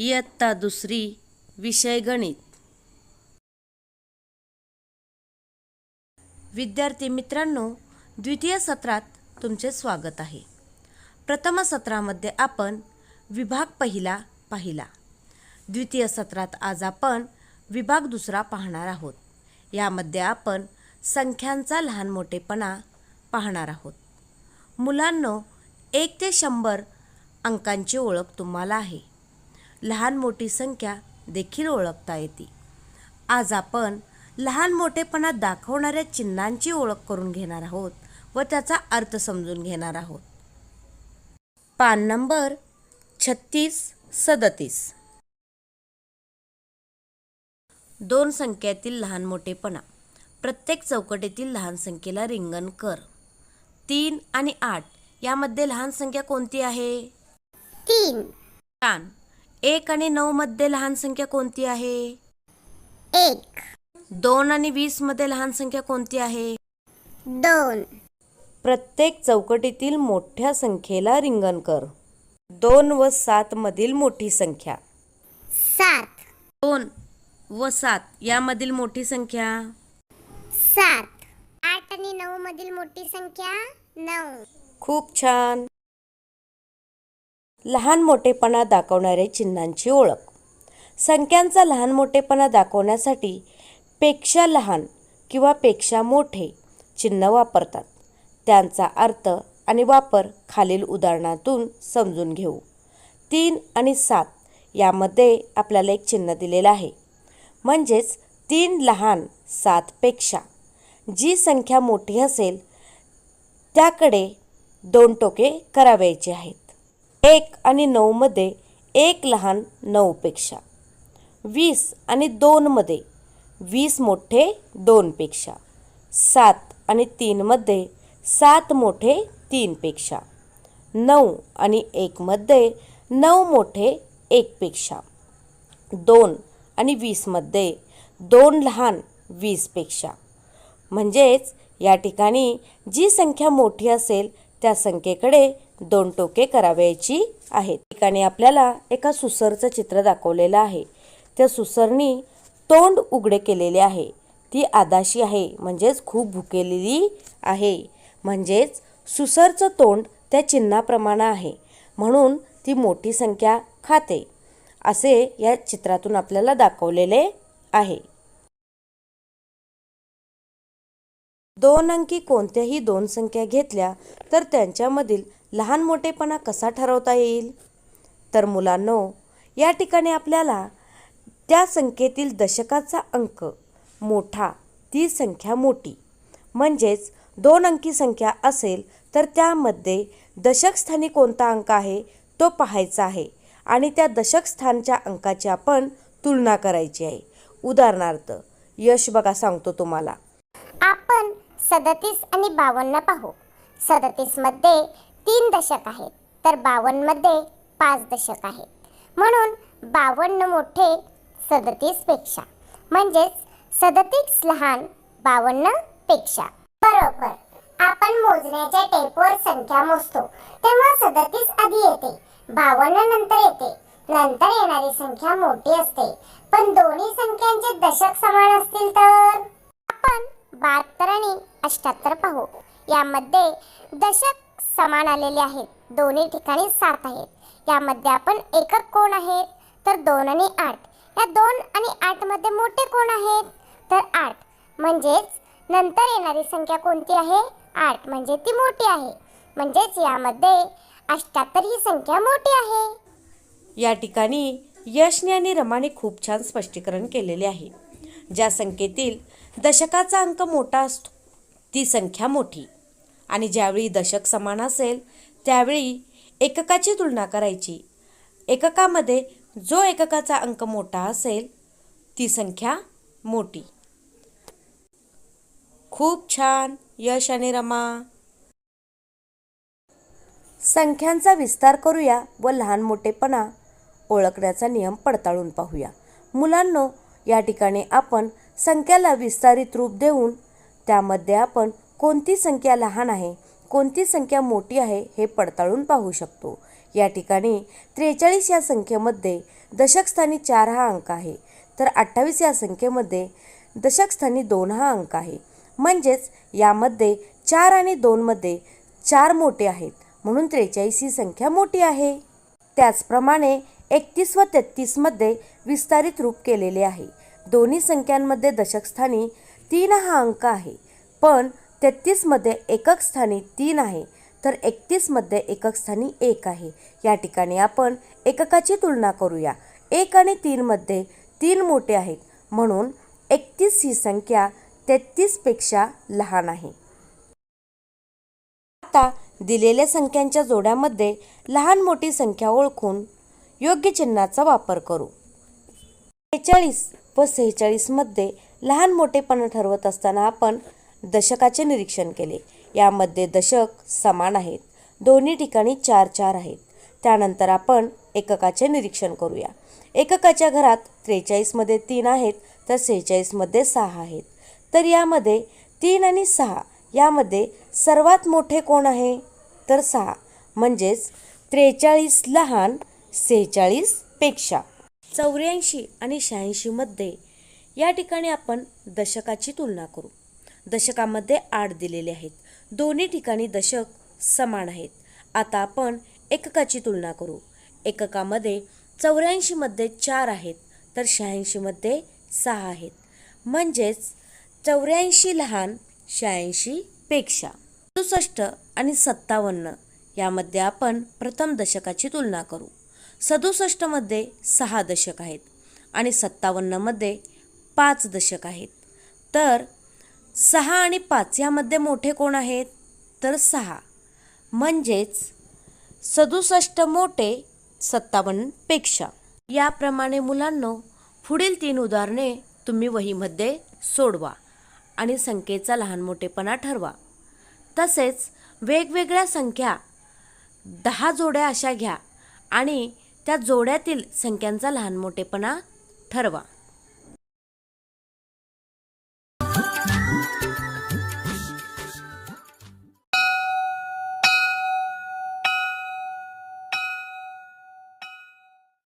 इयत्ता दुसरी विषय गणित. विद्यार्थी मित्रांनो द्वितीय सत्रात तुमचे स्वागत आहे. प्रथम सत्रामध्ये आपण विभाग पहिला पाहिला. द्वितीय सत्रात आज आपण विभाग दुसरा पाहणार आहोत. यामध्ये आपण संख्यांचा लहान मोठेपणा पाहणार आहोत. मुलांनो एक ते शंभर अंकांची ओळख तुम्हाला आहे. लहान मोठी संख्या देखील ओळखता येते. आज आपण लहान मोठेपणा दाखवणाऱ्या चिन्हांची ओळख करून घेणार आहोत व त्याचा अर्थ समजून घेणार आहोत. पान नंबर छत्तीस सदतीस. दोन संख्यातील लहान मोठेपणा. प्रत्येक चौकटीतील लहान संख्येला रिंगण कर. तीन आणि आठ यामध्ये लहान संख्या कोणती आहे? तीन. छान एक आणि नऊ मध्ये लहान संख्या कोणती आहे? एक. दोन आणि वीसमध्ये लहान संख्या कोणती आहे? दोन. प्रत्येक चौकटीतील मोठ्या संख्येला रिंगण कर. दोन व सात मधील मोठी संख्या. सात. दोन व सात यामधील मोठी संख्या? सात. आठ आणि नऊ मधील मोठी संख्या नऊ. खूप छान. लहान मोठेपणा दाखवणाऱ्या चिन्हांची ओळख. संख्यांचा लहान मोठेपणा दाखवण्यासाठी पेक्षा लहान किंवा पेक्षा मोठे चिन्ह वापरतात. त्यांचा अर्थ आणि वापर खालील उदाहरणातून समजून घेऊ. तीन आणि सात यामध्ये आपल्याला एक चिन्ह दिलेलं आहे. म्हणजेच तीन लहान सातपेक्षा जी संख्या मोठी असेल त्याकडे दोन टोके करावयाचे आहेत. एक आणि नऊमध्ये एक लहान नऊपेक्षा वीस आणि दोनमध्ये वीस मोठे दोनपेक्षा सात आणि तीनमध्ये सात मोठे तीनपेक्षा नऊ आणि एकमध्ये नऊ मोठे एकपेक्षा दोन आणि वीसमध्ये दोन लहान वीसपेक्षा म्हणजेच या ठिकाणी जी संख्या मोठी असेल त्या संख्येकडे दोन टोके करावयाची आहेत. ठिकाणी आपल्याला एका सुसरचं चित्र दाखवलेलं आहे. त्या सुसरनी तोंड उघडे केलेले आहे. ती आदाशी आहे म्हणजेच खूप भुकेलेली आहे. म्हणजेच सुसरचं तोंड त्या चिन्हाप्रमाणे आहे. म्हणून ती मोठी संख्या खाते. असे या चित्रातून आपल्याला दाखवलेले आहे. दोन अंकी कोणत्याही दोन संख्या घेतल्या तर त्यांच्यामधील लहान मोठेपणा कसा ठरवता येईल? तर मुलांनो या ठिकाणी आपल्याला त्या संख्येतील दशकाचा अंक मोठा ती संख्या मोठी म्हणजेच दोन अंकी संख्या असेल तर त्यामध्ये दशकस्थानी कोणता अंक आहे तो पाहायचा आहे. आणि त्या दशकस्थानच्या अंकाची आपण तुलना करायची आहे. उदाहरणार्थ यश बघा सांगतो तुम्हाला. आपण सदतीस आणि बावन्न पाहू. सदतीसमध्ये तीन दशक आहेत तर बावन्नमध्ये पाच दशक आहेत. म्हणून बावन्न मोठे सदतीसपेक्षा म्हणजेच सदतीस लहान बावन्नपेक्षा बरोबर आपण मोजण्याच्या टेपवर संख्या मोजतो तेव्हा सदतीस आधी येते बावन्न नंतर येते नंतर येणारी संख्या मोठी असते. पण दोन्ही संख्यांचे दशक समान असतील तर? आपण बहात्तर आणि अष्ट्याहत्तर पाहू. यामध्ये दशक समान आलेले आहेत. दोन्ही ठिकाणी सात आहेत. यामध्ये आपण एकक कोण आहेत तर दोन आणि आठ. या दोन आणि आठमध्ये मोठे कोण आहेत? तर आठ. म्हणजेच नंतर येणारी संख्या कोणती आहे? आठ. म्हणजे ती मोठी आहे. म्हणजेच यामध्ये अठ्याहत्तर ही संख्या मोठी आहे. या ठिकाणी यशने आणि रमाने खूप छान स्पष्टीकरण केलेले आहे. ज्या संख्येतील दशकाचा अंक मोठा असतो ती संख्या मोठी. आणि ज्यावेळी दशक समान असेल त्यावेळी एककाची तुलना करायची. एककामध्ये जो एककाचा अंक मोठा असेल ती संख्या मोठी. खूप छान यश आणि रमा. संख्यांचा विस्तार करूया व लहान मोठेपणा ओळखण्याचा नियम पडताळून पाहूया. मुलांनो या ठिकाणी आपण संख्याला विस्तारित रूप देऊन त्यामध्ये आपण कोणती संख्या लहान आहे कोणती संख्या मोठी आहे हे पडताळून पाहू शकतो. या ठिकाणी त्रेचाळीस या संख्येमध्ये दशकस्थानी चार हा अंक आहे तर अठ्ठावीस या संख्येमध्ये दशकस्थानी दोन हा अंक आहे. म्हणजेच यामध्ये चार आणि दोनमध्ये चार मोठे आहेत म्हणून त्रेचाळीस ही संख्या मोठी आहे. त्याचप्रमाणे एकतीस व तेहतीसमध्ये विस्तारित रूप केलेले आहे. दोन्ही संख्यांमध्ये दशकस्थानी तीन हा अंक आहे पण तेहतीसमध्ये एकक स्थानी तीन आहे तर एकतीसमध्ये एकक स्थानी एक आहे. या ठिकाणी आपण एककाची तुलना करूया. एक आणि तीनमध्ये तीन मोठे आहेत म्हणून एकतीस ही संख्या तेहतीसपेक्षा लहान आहे. आता दिलेल्या संख्यांच्या जोड्यामध्ये लहान मोठी संख्या ओळखून योग्य चिन्हाचा वापर करू. सेहेचाळीस व सेहेचाळीसमध्ये लहान मोठेपणा ठरवत असताना आपण दशकाचे निरीक्षण केले. यामध्ये दशक समान आहेत. दोन्ही ठिकाणी चार चार आहेत. त्यानंतर आपण एककाचे निरीक्षण करूया. एककाच्या घरात त्रेचाळीसमध्ये तीन आहेत तर सेहेचाळीसमध्ये सहा आहेत. तर यामध्ये तीन आणि सहा यामध्ये सर्वात मोठे कोण आहे? तर सहा. म्हणजेच त्रेचाळीस लहान सेहेचाळीसपेक्षा चौऱ्याऐंशी आणि शहाऐंशीमध्ये या ठिकाणी आपण दशकाची तुलना करू. दशकामध्ये आठ दिलेले आहेत. दोन्ही ठिकाणी दशक समान आहेत. आता आपण एककाची तुलना करू. एककामध्ये चौऱ्याऐंशीमध्ये चार आहेत तर शहाऐंशीमध्ये सहा आहेत. म्हणजेच चौऱ्याऐंशी लहान शहाऐंशीपेक्षा सदुसष्ट आणि सत्तावन्न यामध्ये आपण प्रथम दशकाची तुलना करू. सदुसष्टमध्ये सहा दशक आहेत आणि सत्तावन्नमध्ये पाच दशक आहेत. तर सहा आणि पाच यामध्ये मोठे कोण आहेत? तर सहा. म्हणजेच सदुसष्ट मोठे सत्तावन्नपेक्षा याप्रमाणे मुलांनो पुढील तीन उदाहरणे तुम्ही वहीमध्ये सोडवा आणि संख्येचा लहान मोठेपणा ठरवा. तसेच वेगवेगळ्या संख्या दहा जोड्या अशा घ्या आणि त्या जोड्यातील संख्यांचा लहान मोठेपणा ठरवा.